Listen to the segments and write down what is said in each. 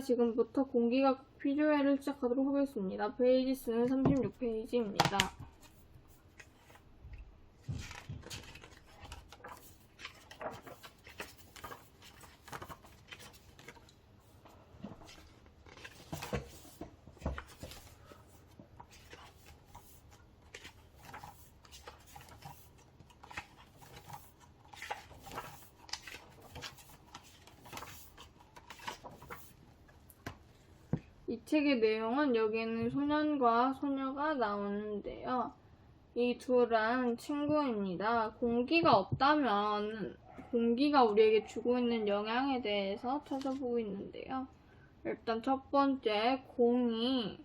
지금부터 공기가 필요해를 시작하도록 하겠습니다. 페이지 수는 36페이지입니다. 책의 내용은 여기에는 소년과 소녀가 나오는데요. 이 둘은 친구입니다. 공기가 없다면 공기가 우리에게 주고 있는 영향에 대해서 찾아보고 있는데요. 일단 첫 번째, 공이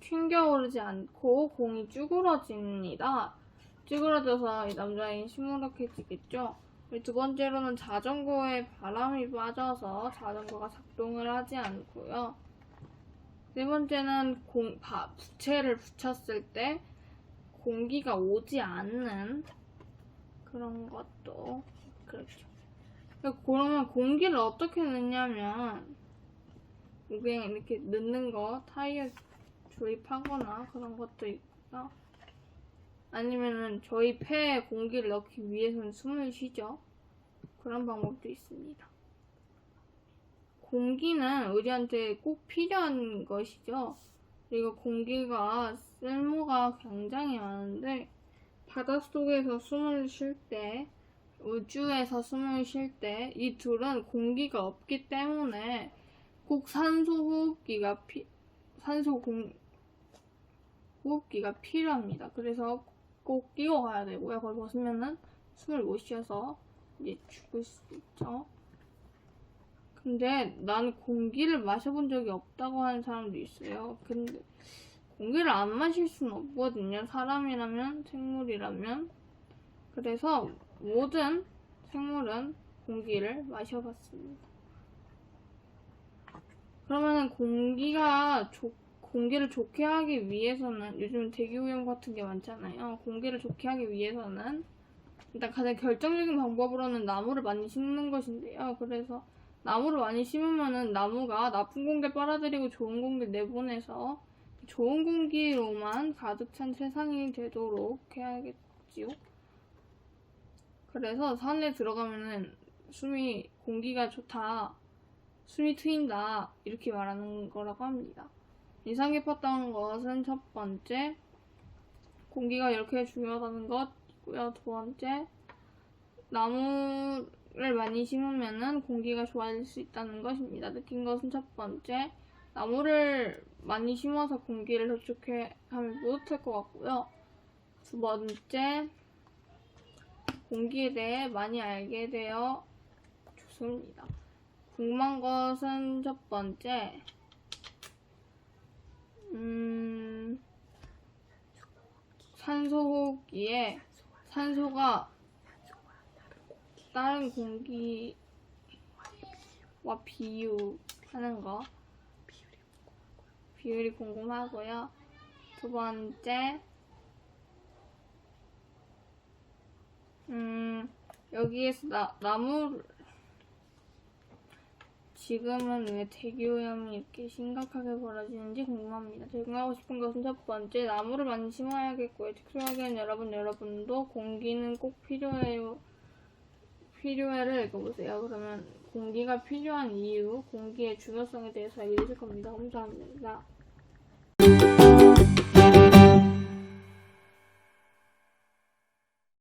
튕겨오르지 않고 공이 쭈그러집니다. 쭈그러져서 이 남자인 시무룩해지겠죠. 두 번째로는 자전거에 바람이 빠져서 자전거가 작동을 하지 않고요. 네 번째는 공, 바, 부채를 붙였을 때 공기가 오지 않는 그런 것도 그렇죠. 그러니까 그러면 공기를 어떻게 넣냐면 그냥 이렇게 넣는 거 타이어 조립하거나 그런 것도 있고요. 아니면은 저희 폐에 공기를 넣기 위해서는 숨을 쉬죠. 그런 방법도 있습니다. 공기는 우리한테 꼭 필요한 것이죠. 그리고 공기가 쓸모가 굉장히 많은데 바닷속에서 숨을 쉴 때, 우주에서 숨을 쉴 때 이 둘은 공기가 없기 때문에 꼭 산소 호흡기가 피, 산소 공, 호흡기가 필요합니다. 그래서 꼭 끼고 가야 되고요. 그걸 벗으면은 숨을 못 쉬어서 이제 죽을 수 있죠. 근데 난 공기를 마셔본 적이 없다고 하는 사람도 있어요. 근데 공기를 안 마실 수는 없거든요. 사람이라면, 생물이라면. 그래서 모든 생물은 공기를 마셔봤습니다. 그러면은 공기가 좋, 공기를 좋게 하기 위해서는 요즘 대기 오염 같은 게 많잖아요. 공기를 좋게 하기 위해서는 일단 가장 결정적인 방법으로는 나무를 많이 심는 것인데요. 그래서 나무를 많이 심으면은 나무가 나쁜 공기 빨아들이고 좋은 공기 내보내서 좋은 공기로만 가득 찬 세상이 되도록 해야겠지요. 그래서 산에 들어가면은 숨이 공기가 좋다, 숨이 트인다 이렇게 말하는 거라고 합니다. 인상 깊었던 것은 첫 번째 공기가 이렇게 중요하다는 것이고요. 두 번째 나무 를 많이 심으면은 공기가 좋아질 수 있다는 것입니다. 느낀 것은 첫 번째 나무를 많이 심어서 공기를 더 좋게 하면 뿌듯할 것 같고요. 두 번째 공기에 대해 많이 알게 되어 좋습니다. 궁금한 것은 첫 번째 음, 산소 호흡기에 산소가 다른 공기와 비유하는 거 비율이 궁금하고요. 두 번째 음, 여기에서 나, 나무 지금은 왜 대기오염이 이렇게 심각하게 벌어지는지 궁금합니다. 제공하고 싶은 것은 첫 번째, 나무를 많이 심어야겠고요. 특수하게는 여러분, 여러분도 공기는 꼭 필요해요. 필요해를 읽어보세요. 그러면 공기가 필요한 이유, 공기의 중요성에 대해서 되실 겁니다. 감사합니다.